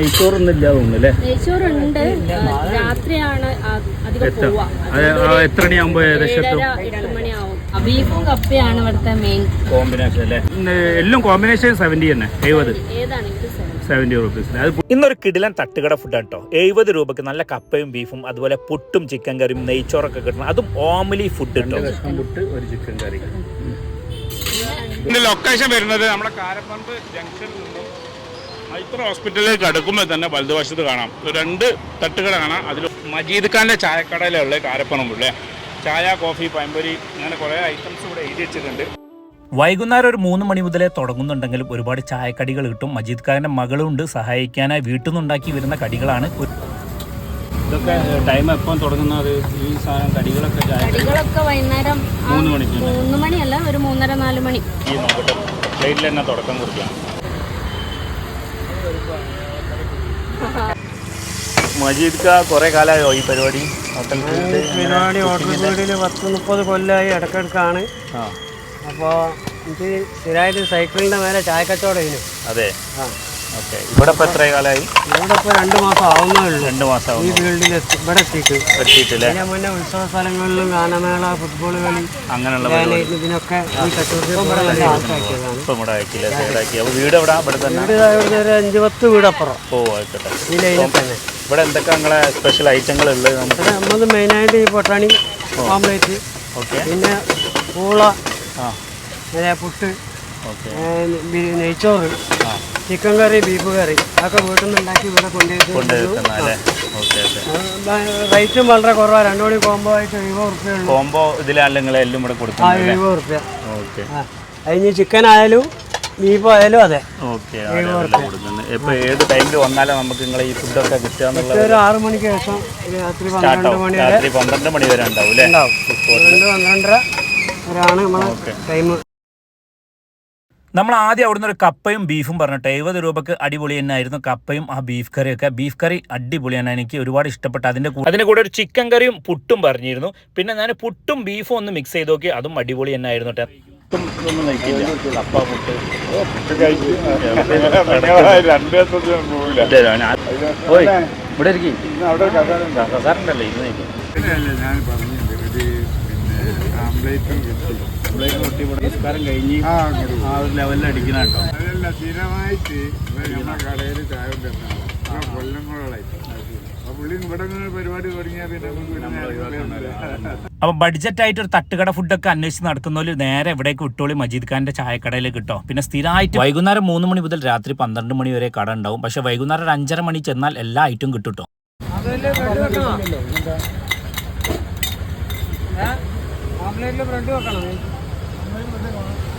നെയ്ച്ചോറൊന്നും ഇല്ല തോന്നുന്നു അല്ലേ? നെയ്ച്ചോറുണ്ട്. രാത്രിയാണ് അധികം പോവാ ആ എത്ര ഏകദേശം ബീഫും കപ്പയാണ് ഇവിടുത്തെ മെയിൻ കോമ്പിനേഷൻ അല്ലേ? എല്ലാം കോമ്പിനേഷൻ തന്നെ. എഴുപത്. ഇന്നൊരു കിടിലൻ തട്ടുകട ഫുഡാണ് കേട്ടോ എഴുപത് രൂപക്ക് നല്ല കപ്പയും ബീഫും അതുപോലെ പുട്ടും ചിക്കൻ കറിയും നെയ്ച്ചോറൊക്കെ കിട്ടണം. അതും ഓമലി ഫുഡ് കേട്ടോ പുട്ട് ഒരു ചിക്കൻ കറി ഇതിന്റെ ലൊക്കേഷൻ വരുന്നത് നമ്മുടെ കാരപ്പറമ്പ് ജംഗ്ഷനിൽ നിന്നും മൈത്ര ഹോസ്പിറ്റലിലേക്ക് അടുക്കുമ്പോൾ തന്നെ വലതുവശത്ത് കാണാം. രണ്ട് തട്ടുകട കാണാം. അതിൽ മജീദ് ഖാന്റെ ചായക്കടയിലുള്ള കാരപ്പറമ്പല്ലേ ചായ കോഫി പഴംപൊരി അങ്ങനെ കുറേ ഐറ്റംസ് ഇവിടെ എഴുതി വെച്ചിട്ടുണ്ട്. വൈകുന്നേരം ഒരു മൂന്ന് മണി മുതലേ തുടങ്ങുന്നുണ്ടെങ്കിലും ഒരുപാട് ചായക്കടികൾ കിട്ടും. മജീദ് ഖാന്റെ മകളുണ്ട് സഹായിക്കാനായി വീട്ടിൽ നിന്നുണ്ടാക്കി വരുന്ന കടികളാണ് ഇതൊക്കെ ടൈം എപ്പം തുടങ്ങുന്നത്? ഈ സാധനം കടികളൊക്കെ കടികളൊക്കെ വൈകുന്നേരം മൂന്ന് മണിക്ക് മൂന്ന് മണിയല്ല ഒരു മൂന്നര നാല് മണി. ഈ നോക്കട്ടെ. പ്ലേറ്റിൽ തന്നെ തുടക്കം കുറിക്കാം. മജീദ് ഖാ കുറെ കാലമായോ ഈ പരിപാടി? ഹോട്ടൽ പരിപാടി ഹോട്ടൽ വീടിൽ പത്ത് മുപ്പത് കൊല്ലമായി ഇടക്കിടക്കാണ്. അപ്പോൾ എനിക്ക് സ്ഥിരമായിട്ട് സൈക്കിളിന്റെ മേലെ ചായക്കച്ചവടം അതെ. ആ. ഓക്കെ. ഇവിടെ ഇപ്പൊ എത്ര കാലമായി? ഇവിടെ ഇപ്പോൾ രണ്ട് മാസം ആവുന്നേ ഉള്ളൂ. രണ്ട് മാസം ഈ ഫീൽഡിൽ ഇവിടെ എത്തിയിട്ട്. എത്തിയിട്ടില്ലേ? ഇതിന് മുന്നേ ഉത്സവ സ്ഥലങ്ങളിലും ഗാനമേള ഫുട്ബോൾ കളി അങ്ങനെയുള്ള ഇതിനൊക്കെ വീട് എവിടെ? ഇവിടെ തന്നെ. വീട് ഒരു അഞ്ച് പത്ത് വീടപ്പുറം. ഓ ആയിക്കോട്ടെ. ഈ ലൈനിൽ തന്നെ. ഇവിടെ എന്തൊക്കെ നിങ്ങളെ സ്പെഷ്യൽ ഐറ്റങ്ങൾ ഉള്ളത് നമുക്ക്? നമ്മൾ മെയിനായിട്ട് ഈ പൊട്ടാണി ഓംലേറ്റ് ഓക്കെ. പിന്നെ പൂള ആ. പിന്നെ പുട്ട് നെയ്ച്ചോറ്. Chicken curry beef curry. അതൊക്കെ വീട്ടിൽ നിന്ന് ഉണ്ടാക്കി ഇവിടെ കൊണ്ടുപോയി റേറ്റും വളരെ കുറവാണ് രണ്ടു മണി കോംബോ ആയിട്ട് എഴുപത് റുപ്യ കോംബോ ഇതിലാണ് നിങ്ങൾ എല്ലാം ആ എഴുപത് റുപ്യ ഓക്കെ. അതിന് ചിക്കൻ ആയാലും ബീഫ് ആയാലും അതെ. ഓക്കെ കൊടുക്കുന്നത്. ഇപ്പൊ ഏത് ടൈമിൽ വന്നാലും നമുക്ക് നിങ്ങളെ ഈ ഫുഡൊക്കെ കിട്ടുക ഒരു ആറ് മണിക്ക് ശേഷം രാത്രി പന്ത്രണ്ട് മണി രാത്രി പന്ത്രണ്ട് മണി വരെ ഉണ്ടാവും അല്ലേ? ഉണ്ടാവും. പന്ത്രണ്ട് പന്ത്രണ്ടര വരെയാണ് നമ്മളെ ടൈം നമ്മൾ ആദ്യം അവിടുന്ന് ഒരു കപ്പയും ബീഫും പറഞ്ഞിട്ട് എഴുപത് രൂപക്ക് അടിപൊളി തന്നെയായിരുന്നു കപ്പയും ആ ബീഫ് കറിയൊക്കെ. ബീഫ് കറി അടിപൊളിയാണ് എനിക്ക് ഒരുപാട് ഇഷ്ടപ്പെട്ട. അതിന്റെ കൂടെ അതിന്റെ കൂടെ ഒരു ചിക്കൻ കറിയും പുട്ടും പറഞ്ഞിരുന്നു. പിന്നെ ഞാൻ പുട്ടും ബീഫും ഒന്ന് മിക്സ് ചെയ്ത് നോക്കി. അതും അടിപൊളി തന്നെ ആയിരുന്നു കേട്ടോ ഇവിടെ ഇരിക്കും കസാറുണ്ടല്ലോ ഞാൻ പറഞ്ഞു ഒരു പിന്നെ ആംപ്ലേറ്റും കിട്ടി. നമ്മളേക്ക് തൊട്ടി ഇവിടെ നിസ്കാരം കഴിഞ്ഞ് ആ ഒരു ലെവലിൽ അടിക്കണ കേട്ടോ. അതല്ല സ്ഥിരമായിട്ട് നമ്മുടെ കടയിൽ ചായ പിന്നെ നമുക്ക് പിന്നെ അപ്പൊ ബഡ്ജറ്റ് ആയിട്ട് ഒരു തട്ടുകട ഫുഡൊക്കെ അന്വേഷിച്ച് നടക്കുന്നവര് നേരെ എവിടേക്ക് വിട്ടോളി മജീദ് ഖാന്റെ ചായക്കടയിലേക്ക് കിട്ടോ. പിന്നെ സ്ഥിരമായിട്ട് വൈകുന്നേരം മൂന്ന് മണി മുതൽ രാത്രി പന്ത്രണ്ട് മണി വരെ കട ഉണ്ടാവും. പക്ഷെ വൈകുന്നേരം ഒരു അഞ്ചര മണി ചെന്നാൽ എല്ലാ ഐറ്റവും കിട്ടും ട്ടോ. ആംപ്ലേറ്റിൽ ബ്രെഡ് വെക്കണം